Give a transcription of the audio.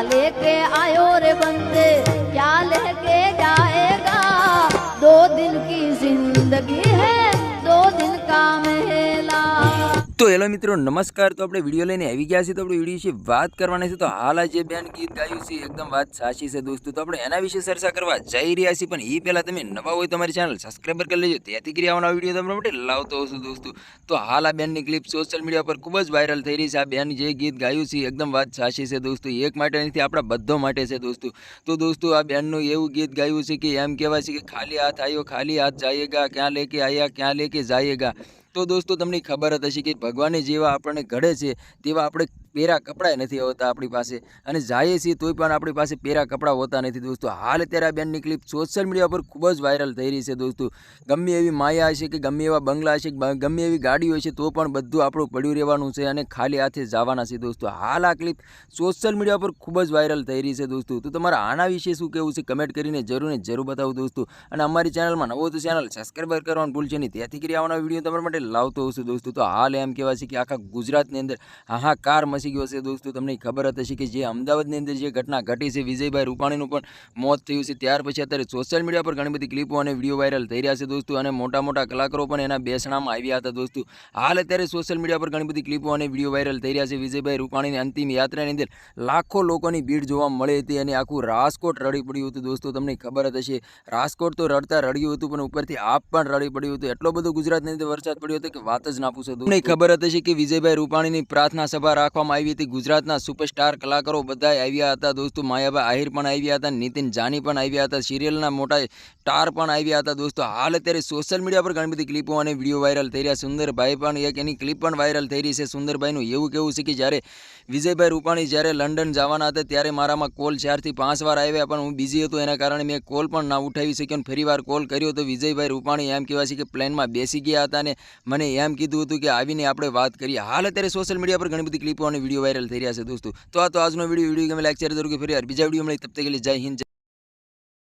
ચાલે કે આયો રે બંદે તો હેલો મિત્રો, નમસ્કાર. તો આપણે વીડિયો લઈને આવી ગયા છીએ. તો આપણે વીડિયો વિશે વાત કરવાના છે. તો હાલ આ જે બેન ગીત ગાયું છે એકદમ વાત સાચી છે દોસ્તો. તો આપણે એના વિશે ચર્ચા કરવા જઈ રહ્યા છીએ. પણ એ પહેલાં તમે નવા હોય તમારી ચેનલ સબસ્ક્રાઈબર કરી લેજો. ત્યાંથી કરી આવવાના વીડિયો તમારા માટે લાવતો હશું દોસ્તો. તો હાલ આ બેનની ક્લિપ સોશિયલ મીડિયા પર ખૂબ જ વાયરલ થઈ રહી છે. આ બેન જે ગીત ગાયું છે એકદમ વાત સાચી છે દોસ્તો. એક માટે નથી, આપણા બધો માટે છે દોસ્તો. તો દોસ્તો, આ બેનનું એવું ગીત ગાયું છે કે એમ કહેવાય છે કે ખાલી હાથ આવ્યો ખાલી હાથ જાયેગા, ક્યાં લેકે આવ્યા ક્યાં લેકે જાયેગા. તો દોસ્તો તમને ખબર જ હશે કે ભગવાને જેવા આપણને ઘડે છે તેવા આપણે પહેરા કપડાં નથી હોતા આપણી પાસે. અને જઈએ છીએ તોય પણ આપણી પાસે પહેરા કપડાં હોતા નથી દોસ્તો. હાલ અત્યારે આ બેનની ક્લિપ સોશિયલ મીડિયા પર ખૂબ જ વાયરલ થઈ રહી છે દોસ્તો. ગમે એવી માયા હશે કે ગમે એવા બંગલા હશે ગમે એવી ગાડીઓ હશે તો પણ બધું આપણું પડ્યું રહેવાનું છે અને ખાલી હાથે જવાના છે દોસ્તો. હાલ આ ક્લિપ સોશિયલ મીડિયા પર ખૂબ જ વાયરલ થઈ રહી છે દોસ્તો. તો તમારે આના વિશે શું કહેવું છે કમેન્ટ કરીને જરૂર જરૂર બતાવો દોસ્તો. અને અમારી ચેનલમાં નવો તો ચેનલ સબસ્ક્રાઈબ કરવાનું ભૂલશે નહીં. ત્યાંથી કરી આવવાના વીડિયો તમારા માટે લાવતો હશું દોસ્તો. તો હાલ એમ કહેવાય છે કે આખા ગુજરાતની અંદર હાહાકાર મચી ગયો છે દોસ્તો, તમને ખબર હતી કે જે અમદાવાદની અંદર જે ઘટના ઘટી છે, વિજયભાઈ રૂપાણીનું પણ મોત થયું છે. ત્યાર પછી અત્યારે સોશિયલ મીડિયા પર ઘણી બધી ક્લિપો અને વીડિયો વાયરલ થઈ રહ્યા છે દોસ્તો, અને મોટા મોટા કલાકારો પણ એના બેસણામાં આવ્યા હતા દોસ્તો. હાલ અત્યારે સોશિયલ મીડિયા પર ઘણી બધી ક્લિપો અને વીડિયો વાયરલ થઈ રહ્યા છે. વિજયભાઈ રૂપાણીની અંતિમ યાત્રાની અંદર લાખો લોકોની ભીડ જોવા મળી હતી અને આખું રાજકોટ રડી પડ્યું હતું દોસ્તો, તમને ખબર હશે. રાજકોટ તો રડતા રડ્યું હતું, પણ ઉપરથી આપ પણ રડી પડ્યું હતું. એટલો બધો ગુજરાતની અંદર વરસાદ પડ્યો હતો કે વાત જ ના પૂછો તમને ખબર હતી કે વિજયભાઈ રૂપાણીની પ્રાર્થના સભા રાખવામાં આવી હતી. ગુજરાતના સુપરસ્ટાર કલાકારો બધા આવ્યા હતા. દોસ્તો, માયાભાઈ આહિર પણ આવ્યા હતા. નીતિન જાની પણ આવ્યા હતા. સિરિયલના મોટા સ્ટાર પણ આવ્યા હતા. દોસ્તો, હાલ અત્યારે સોશિયલ મીડિયા પર ઘણી બધી ક્લિપો અને વીડિયો વાયરલ થઈ રહ્યા સુંદરભાઈ પણ એક એની ક્લિપ પણ વાયરલ થઈ રહી છે. સુંદરભાઈનું એવું કેવું છે કે જ્યારે વિજયભાઈ રૂપાણી જ્યારે લંડન જવાના હતા ત્યારે મારામાં કોલ ચારથી પાંચ વાર આવ્યા પણ હું બિઝી હતો. એના કારણે મેં કોલ પણ ના ઉઠાવી શક્યો અને ફરી વાર કોલ કર્યો તો વિજયભાઈ રૂપાણી એમ કહેવાય છે કે પ્લેનમાં બેસી ગયા હતા અને મને એમ કીધું હતું કે આવીને આપણે વાત કરીએ. હાલ અત્યારે સોશિયલ મીડિયા પર ઘણી બધી ક્લિપો અને વીડિયો વાયરલ થઈ રહ્યા છે દોસ્તો. તો આ તો આજનો વીડિયો વીડિયો ગમે લાઈક શેર જરૂર ફરી વાર. બીજા વીડિયો મળે, તબ તક જય હિન્દ